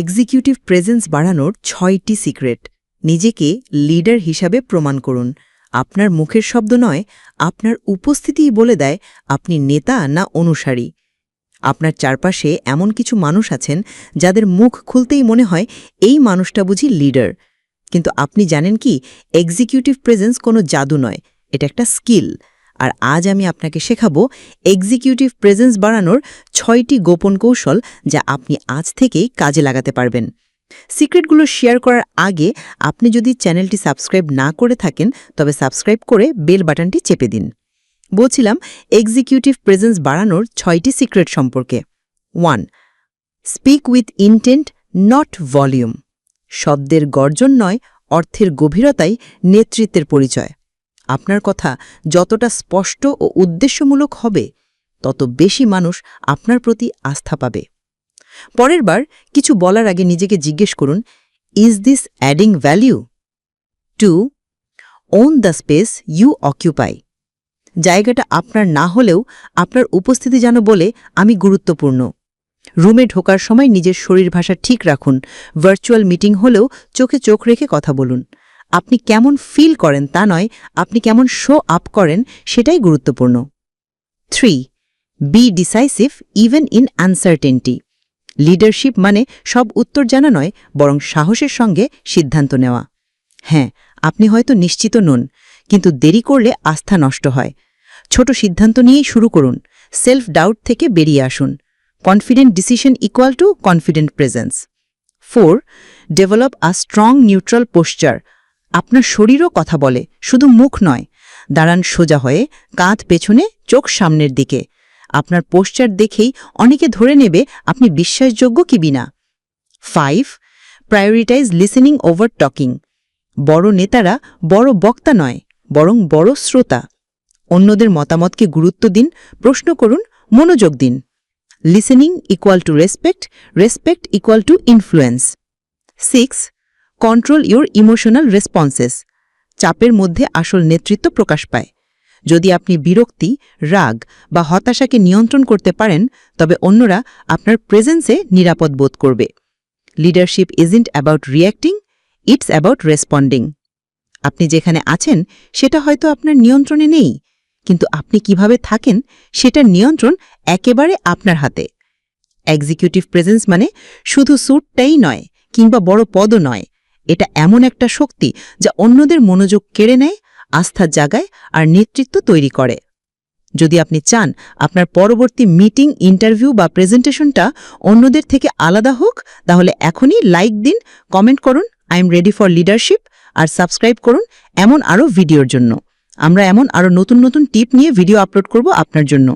Executive presence বাড়ানোর ছয়টি secret. নিজেকে লিডার হিসাবে প্রমাণ করুন। আপনার মুখের শব্দ নয়, আপনার উপস্থিতিই বলে দেয় আপনি নেতা না অনুসারী। আপনার চারপাশে এমন কিছু মানুষ আছেন যাদের মুখ খুলতেই মনে হয় এই মানুষটা বুঝি লিডার। কিন্তু আপনি জানেন কি, এক্সিকিউটিভ প্রেজেন্স কোনো জাদু নয়, এটা একটা স্কিল। আর আজ আমি আপনাকে শেখাবো এক্সিকিউটিভ প্রেজেন্স বাড়ানোর ছয়টি গোপন কৌশল যা আপনি আজ থেকেই কাজে লাগাতে পারবেন। সিক্রেটগুলো শেয়ার করার আগে আপনি যদি চ্যানেলটি সাবস্ক্রাইব না করে থাকেন, তবে সাবস্ক্রাইব করে বেল বাটনটি চেপে দিন। বলছিলাম এক্সিকিউটিভ প্রেজেন্স বাড়ানোর ছয়টি সিক্রেট সম্পর্কে। One speak with intent not volume শব্দের গর্জন নয়, অর্থের গভীরতাই নেতৃত্বের পরিচয়। আপনার কথা যতটা স্পষ্ট ও উদ্দেশ্যমূলক হবে, তত বেশি মানুষ আপনার প্রতি আস্থা পাবে। পরের বার কিছু বলার আগে নিজেকে জিজ্ঞেস করুন is this adding value to own the space you occupy জায়গাটা আপনার না হলেও আপনার উপস্থিতি যেন বলে, আমি গুরুত্বপূর্ণ। রুমে ঢোকার সময় নিজের শরীর ভাষা ঠিক রাখুন। ভার্চুয়াল মিটিং হলেও চোখে চোখ রেখে কথা বলুন। আপনি কেমন ফিল করেন তা নয়, আপনি কেমন শো আপ করেন সেটাই গুরুত্বপূর্ণ। Three be decisive even in uncertainty leadership মানে সব উত্তর জানা নয়, বরং সাহসের সঙ্গে সিদ্ধান্ত নেওয়া। হ্যাঁ আপনি হয়তো নিশ্চিত নন, কিন্তু দেরি করলে আস্থা নষ্ট হয়। ছোট সিদ্ধান্ত নিয়েই শুরু করুন সেলফ ডাউট থেকে বেরিয়ে আসুন। Confident decision equal to confident presence four develop a strong neutral posture আপনার শরীরও কথা বলে, শুধু মুখ নয়। দাঁড়ান সোজা হয়ে, কাঁধ পেছনে, চোখ সামনের দিকে। আপনার পোশ্চার দেখেই অনেকে ধরে নেবে আপনি বিশ্বাসযোগ্য কি বিনা। Five prioritise listening over talking বড় নেতারা বড় বক্তা নয়, বরং বড় শ্রোতা। অন্যদের মতামতকে গুরুত্ব দিন, প্রশ্ন করুন, মনোযোগ দিন। Listening equal to respect respect equal to influence six control your emotional responses চাপের মধ্যে আসল নেতৃত্ব প্রকাশ পায়। যদি আপনি বিরক্তি, রাগ বা হতাশাকে নিয়ন্ত্রণ করতে পারেন, তবে অন্যরা আপনার প্রেজেন্সে নিরাপদ বোধ করবে। Leadership isn't about reacting it's about responding আপনি যেখানে আছেন, সেটা হয়তো আপনার নিয়ন্ত্রণে নেই, কিন্তু আপনি কীভাবে থাকেন, সেটার নিয়ন্ত্রণ একেবারে আপনার হাতে। এক্সিকিউটিভ প্রেজেন্স মানে শুধু স্যুটটাই নয়, কিংবা বড় পদও নয় এটা এমন একটা শক্তি যা অন্যদের মনোযোগ কেড়ে নেয় আস্থা জাগায় আর নেতৃত্ব তৈরি করে। যদি আপনি চান আপনার পরবর্তী মিটিং, ইন্টারভিউ বা প্রেজেন্টেশনটা অন্যদের থেকে আলাদা হোক, তাহলে এখনই লাইক দিন, কমেন্ট করুন, I am ready for leadership, R subscribe করুন এমন আরও ভিডিওর জন্য। আমরা এমন আরও নতুন নতুন টিপ নিয়ে ভিডিও আপলোড করব আপনার জন্য।